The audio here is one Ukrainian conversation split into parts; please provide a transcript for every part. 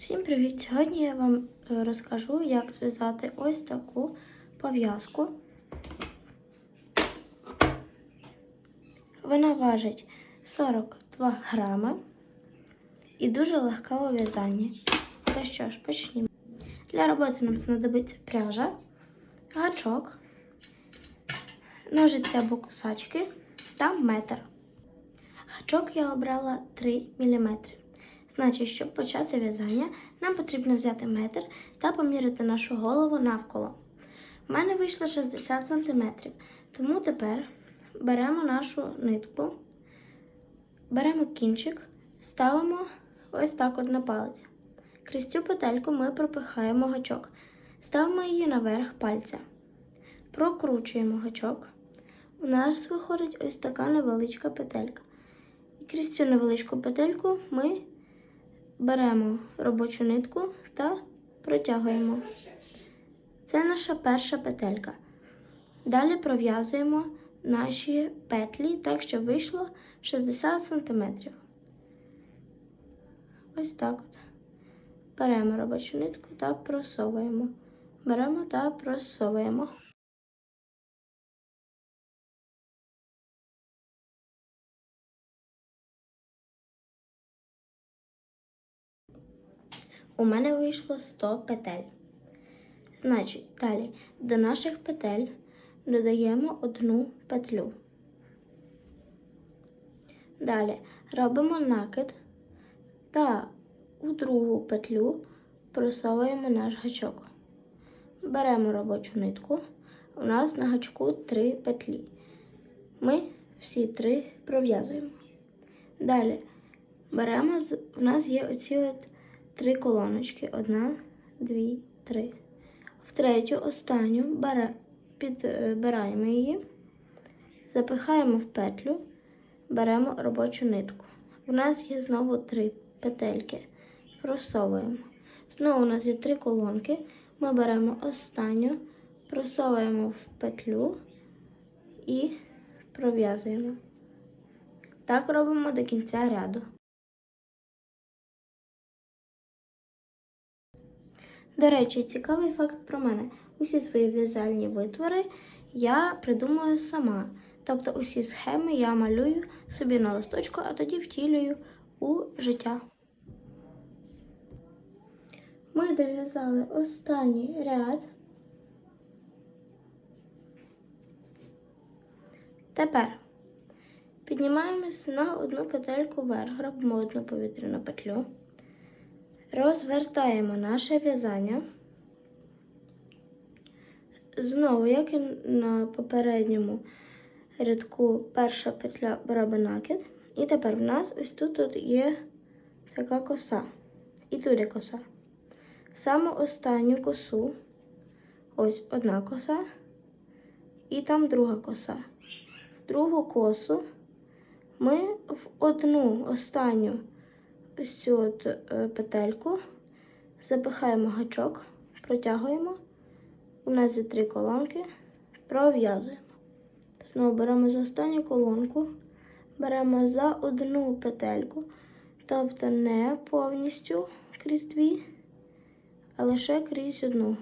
Всім привіт! Сьогодні я вам е, розкажу, як зв'язати ось таку пов'язку. Вона важить 42 грами і дуже легка у в'язанні. То що ж, почнімо. Для роботи нам знадобиться пряжа, гачок, ножиці або кусачки та метр. Гачок я обрала 3 мм. Значить, щоб почати в'язання, нам потрібно взяти метр та поміряти нашу голову навколо. У мене вийшло 60 см, тому тепер беремо нашу нитку, беремо кінчик, ставимо ось так от на палець. Крізь цю петельку ми пропихаємо гачок, ставимо її наверх пальця, прокручуємо гачок. У нас виходить ось така невеличка петелька. І крізь цю невеличку петельку ми беремо робочу нитку та протягуємо. Це наша перша петелька. Далі пров'язуємо наші петлі так, щоб вийшло 60 см. Ось так от. Беремо робочу нитку та просовуємо. Беремо та просовуємо. У мене вийшло 100 петель. Значить, далі до наших петель додаємо одну петлю. Далі робимо накид та у другу петлю просовуємо наш гачок. Беремо робочу нитку. У нас на гачку три петлі. Ми всі три пров'язуємо. Далі беремо, у нас є оці от три колоночки. Одна, дві, три. В третю, останню підбираємо її, запихаємо в петлю, беремо робочу нитку. У нас є знову три петельки. Просовуємо. Знову у нас є три колонки. Ми беремо останню, просовуємо в петлю і пров'язуємо. Так робимо до кінця ряду. До речі, цікавий факт про мене. Усі свої в'язальні витвори я придумую сама. Тобто усі схеми я малюю собі на листочку, а тоді втілюю у життя. Ми дов'язали останній ряд. Тепер піднімаємося на одну петельку вверх, робимо одну повітряну петлю. Розвертаємо наше в'язання. Знову, як і на попередньому рядку, перша петля робить накид. І тепер в нас ось тут, тут є така коса. І тут є коса. В саму останню косу, ось одна коса, і там друга коса. В другу косу ми в одну останню ось цю е, петельку, запихаємо гачок, протягуємо. У нас є три колонки, пров'язуємо. Знову беремо за останню колонку, беремо за одну петельку, тобто не повністю крізь дві, а лише крізь одну.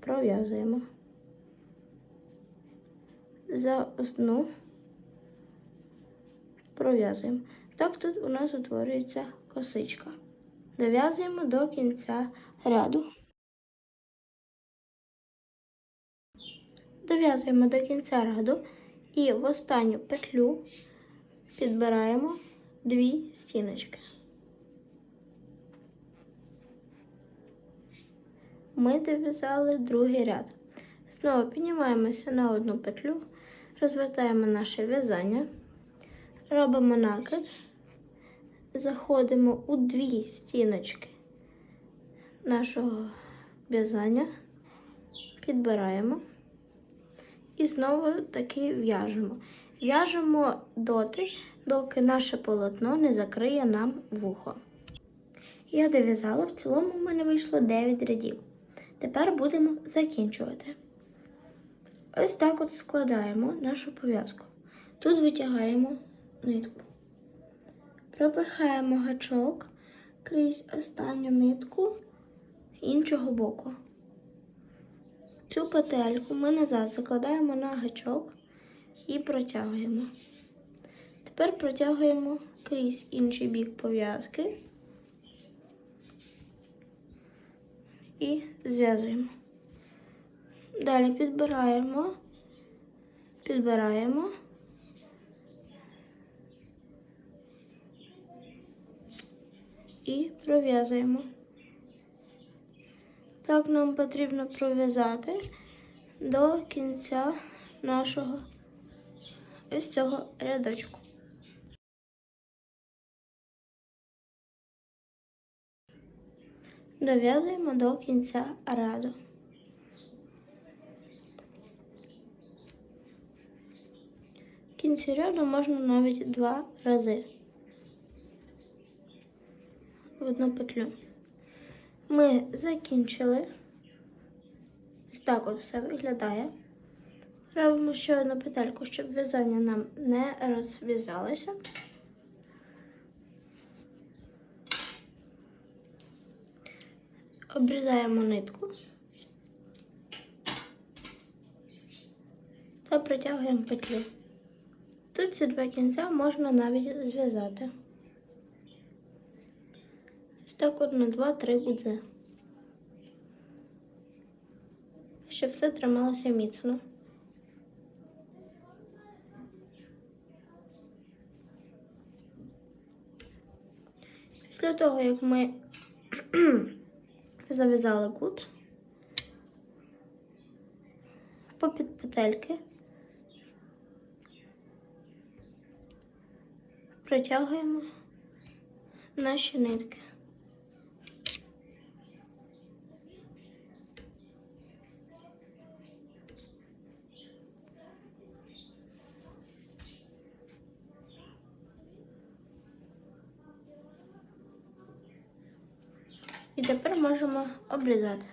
Пров'язуємо. За одну пров'язуємо. Так тут у нас утворюється косичка. Дов'язуємо до кінця ряду. Дов'язуємо до кінця ряду і в останню петлю підбираємо дві стіночки. Ми дов'язали другий ряд. Знову піднімаємося на одну петлю, розвертаємо наше в'язання. Робимо накид, заходимо у дві стіночки нашого в'язання, підбираємо і знову таки в'яжемо. В'яжемо доти, доки наше полотно не закриє нам вухо. Я дов'язала, в цілому у мене вийшло 9 рядів. Тепер будемо закінчувати. Ось так от складаємо нашу пов'язку. Тут витягаємо нитку. Пропихаємо гачок крізь останню нитку іншого боку. Цю петельку ми назад закладаємо на гачок і протягуємо. Тепер протягуємо крізь інший бік пов'язки і зв'язуємо. Далі підбираємо, підбираємо. І пров'язуємо. Так нам потрібно пров'язати до кінця нашого ось цього рядочку. Дов'язуємо до кінця ряду. Кінці ряду можна навіть два рази одну петлю. Ми закінчили. Ось так от все виглядає. Робимо ще одну петельку, щоб в'язання нам не розв'язалося. Обрізаємо нитку та протягуємо петлю. Тут ці два кінця можна навіть зв'язати. Так от на 2-3 гудзи. Щоб все трималося міцно. Після того, як ми зав'язали кут, попід петельки протягуємо наші нитки. І тепер можемо обрізати.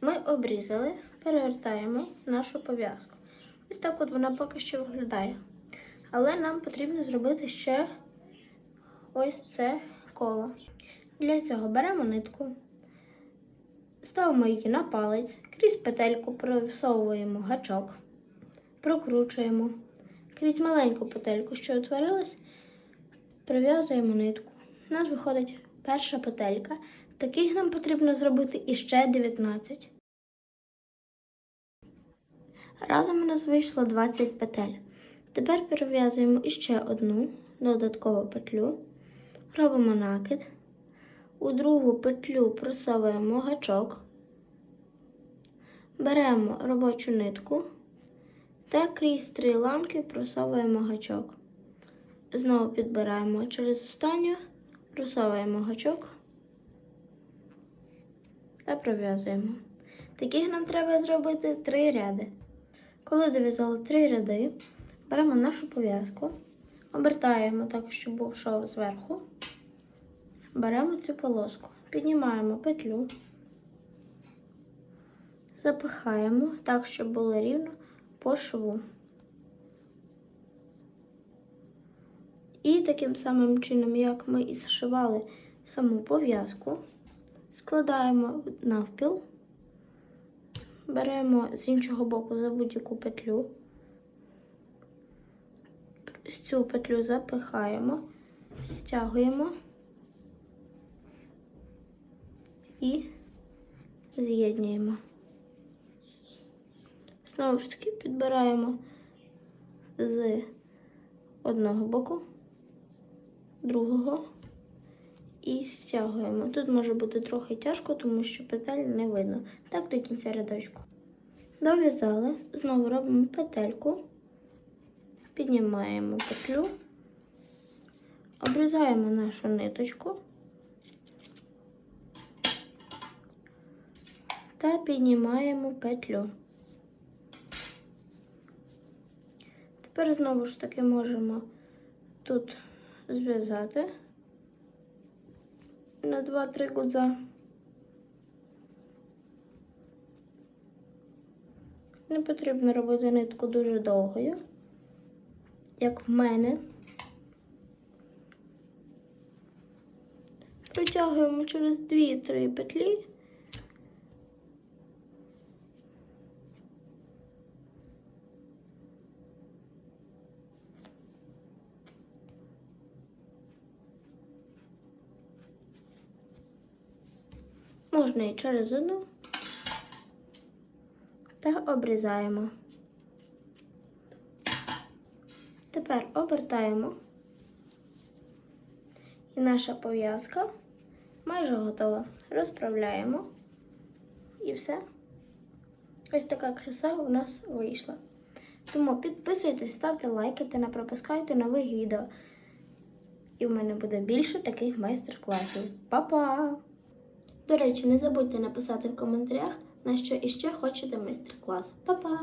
Ми обрізали, перевертаємо нашу пов'язку. Ось так от вона поки що виглядає. Але нам потрібно зробити ще ось це коло. Для цього беремо нитку, ставимо її на палець, крізь петельку просовуємо гачок, прокручуємо. Крізь маленьку петельку, що утворилась, прив'язуємо нитку. У нас виходить перша петелька. Таких нам потрібно зробити іще 19. Разом у нас вийшло 20 петель. Тепер перев'язуємо іще одну додаткову петлю, робимо накид. У другу петлю просовуємо гачок, беремо робочу нитку та крізь три ланки просовуємо гачок. Знову підбираємо через останню, просовуємо гачок та пров'язуємо. Таких нам треба зробити три ряди. Коли дов'язали три ряди, беремо нашу пов'язку, обертаємо так, щоб був шов зверху, беремо цю полоску, піднімаємо петлю, запихаємо так, щоб було рівно по шву. І таким самим чином, як ми і зшивали саму пов'язку, складаємо навпіл, беремо з іншого боку за будь-яку петлю, цю петлю запихаємо, стягуємо і з'єднуємо. Знову ж таки підбираємо з одного боку, другого і стягуємо. Тут може бути трохи тяжко, тому що петель не видно. Так до кінця рядочку. Дов'язали, знову робимо петельку, піднімаємо петлю, обрізаємо нашу ниточку та піднімаємо петлю. Тепер знову ж таки можемо тут зв'язати на 2-3 гудза. Не потрібно робити нитку дуже довгою, як в мене. Протягуємо через 2-3 петлі. Можна і через одну та обрізаємо. Тепер обертаємо. І наша пов'язка майже готова. Розправляємо. І все. Ось така краса у нас вийшла. Тому підписуйтесь, ставте лайки та не пропускайте нових відео. І в мене буде більше таких майстер-класів. Па-па! До речі, не забудьте написати в коментарях, на що іще хочете майстер-клас. Па-па!